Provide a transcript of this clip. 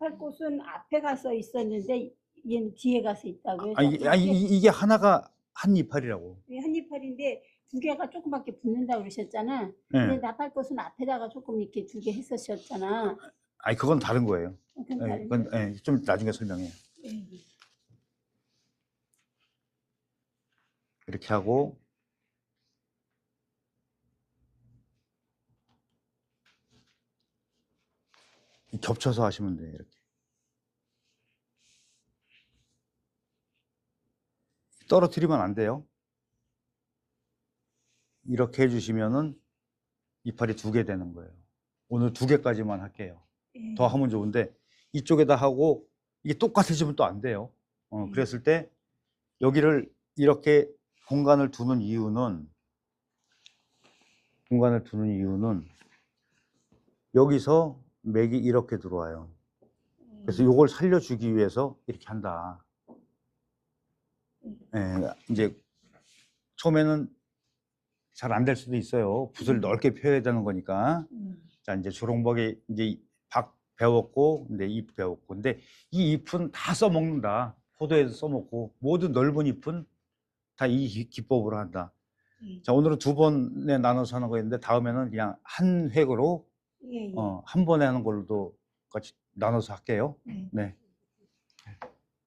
나팔꽃은 앞에 가서 있었는데 얘는 뒤에 가서 있다고요? 아니, 저기 아니 이게 이- 이게 하나가 한 이파리라고. 한 이파리인데 두 개가 조그맣게 붙는다 그러셨잖아. 예. 근데 나팔꽃은 앞에다가 조금 이렇게 두 개 했었잖아. 아니 그건 다른 거예요. 그건 예, 다른 그건? 예, 좀 나중에 설명해요. 예. 이렇게 하고 겹쳐서 하시면 돼요. 이렇게. 떨어뜨리면 안 돼요. 이렇게 해주시면은 이파리 두 개 되는 거예요. 오늘 두 개까지만 할게요. 예. 더 하면 좋은데 이쪽에다 하고 이게 똑같아지면 또 안 돼요. 어, 음. 그랬을 때 여기를 이렇게 공간을 두는 이유는 공간을 두는 이유는 여기서 맥이 이렇게 들어와요. 그래서 요걸 살려주기 위해서 이렇게 한다. 예, 이제 처음에는 잘 안 될 수도 있어요. 붓을 넓게 펴야 되는 거니까. 음. 자, 이제 조롱박이 이제 이박 배웠고, 근데 잎 배웠고. 근데 이 잎은 다 써먹는다. 포도에도 써먹고, 모든 넓은 잎은 다 이 기법으로 한다. 예. 자, 오늘은 두 번에 나눠서 하는 거였는데, 다음에는 그냥 한 획으로, 예, 예. 어, 한 번에 하는 걸로도 같이 나눠서 할게요. 네. 네.